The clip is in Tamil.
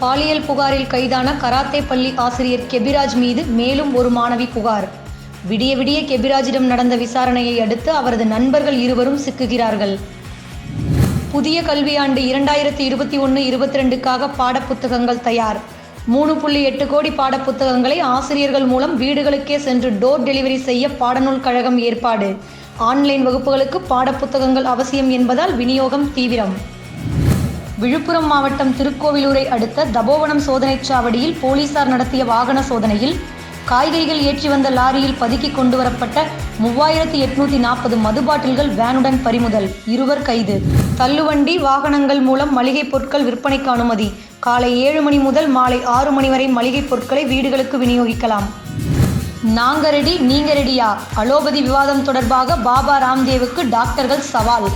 பாலியல் புகாரில் கைதான கராத்தே பள்ளி ஆசிரியர் கெபிராஜ் மீது மேலும் ஒரு மாணவி புகார். விடிய விடிய கெபிராஜிடம் நடந்த விசாரணையை அடுத்து அவரது நண்பர்கள் இருவரும் சிக்குகிறார்கள். புதிய கல்வியாண்டு இரண்டாயிரத்தி இருபத்தி ஒன்று இருபத்தி ரெண்டுக்காக பாடப்புத்தகங்கள் தயார். மூணு புள்ளி எட்டு கோடி பாடப்புத்தகங்களை ஆசிரியர்கள் மூலம் வீடுகளுக்கே சென்று டோர் டெலிவரி செய்ய பாடநூல் கழகம் ஏற்பாடு. ஆன்லைன் வகுப்புகளுக்கு பாடப்புத்தகங்கள் அவசியம் என்பதால் விநியோகம் தீவிரம். விழுப்புரம் மாவட்டம் திருக்கோவிலூரை அடுத்த தபோவனம் சோதனைச் சாவடியில் போலீசார் நடத்திய வாகன சோதனையில் காய்கறிகள் ஏற்றி வந்த லாரியில் பதுக்கி கொண்டு வரப்பட்ட மூவாயிரத்தி எட்நூத்தி நாற்பது மது பாட்டில்கள் வேனுடன் பறிமுதல். இருவர் கைது. தள்ளுவண்டி வாகனங்கள் மூலம் மளிகைப் பொருட்கள் விற்பனைக்கு அனுமதி. காலை ஏழு மணி முதல் மாலை ஆறு மணி வரை மளிகைப் பொருட்களை வீடுகளுக்கு விநியோகிக்கலாம். நாங்க ரெடி நீங்க ரெடியா அலோபதி விவாதம் தொடர்பாக பாபா ராம்தேவுக்கு டாக்டர்கள் சவால்.